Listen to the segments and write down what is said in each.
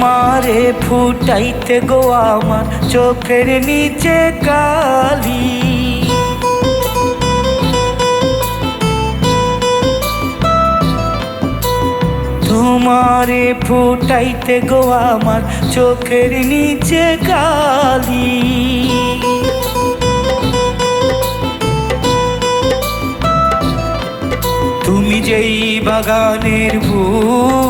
তোমারে ফুটাইতে গো আমার চোখের নিচে কালি। তোমারে ফুটাইতে গো আমার চোখের নিচে কালি। তুমি যেই বাগানের ফুল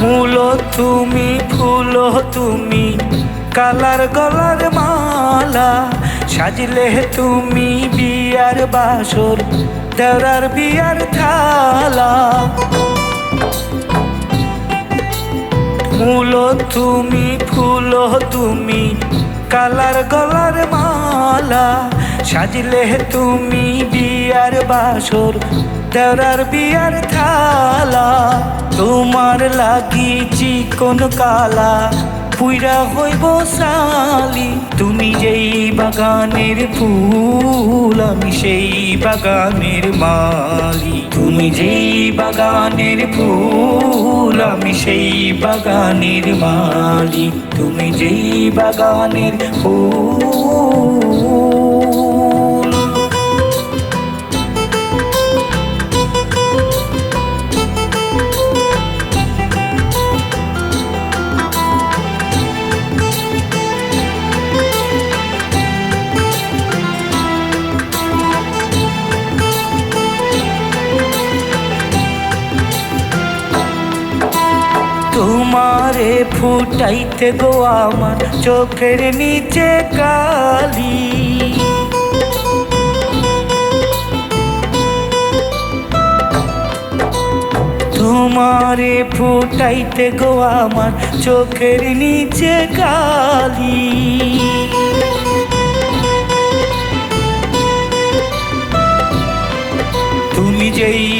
মূল তুমি ফুল তুমি, কালার গলার মালা, সাজলে তুমি বিয়ার বাসর, দেওরার বিয়ার থালা মূল তুমি ফুল তুমি, কালার গলার মালা, সাজলে তুমি বিয়ার বাসর দেওরার বিয়ার থালা, তোমার লাগি চিকন কালা। পুইরা হইব সালি তুমি যেই বাগানের ফুল, আমি সেই বাগানের মালি। তুমি যেই বাগানের ফুল, আমি সেই বাগানের মালি। তুমি যেই বাগানের ফুল। তোমারে ফুটাইতে গো আমার চোখের নিচে কালি। তোমারে ফুটাইতে গো আমার চোখের নিচে কালি। তুমি যেই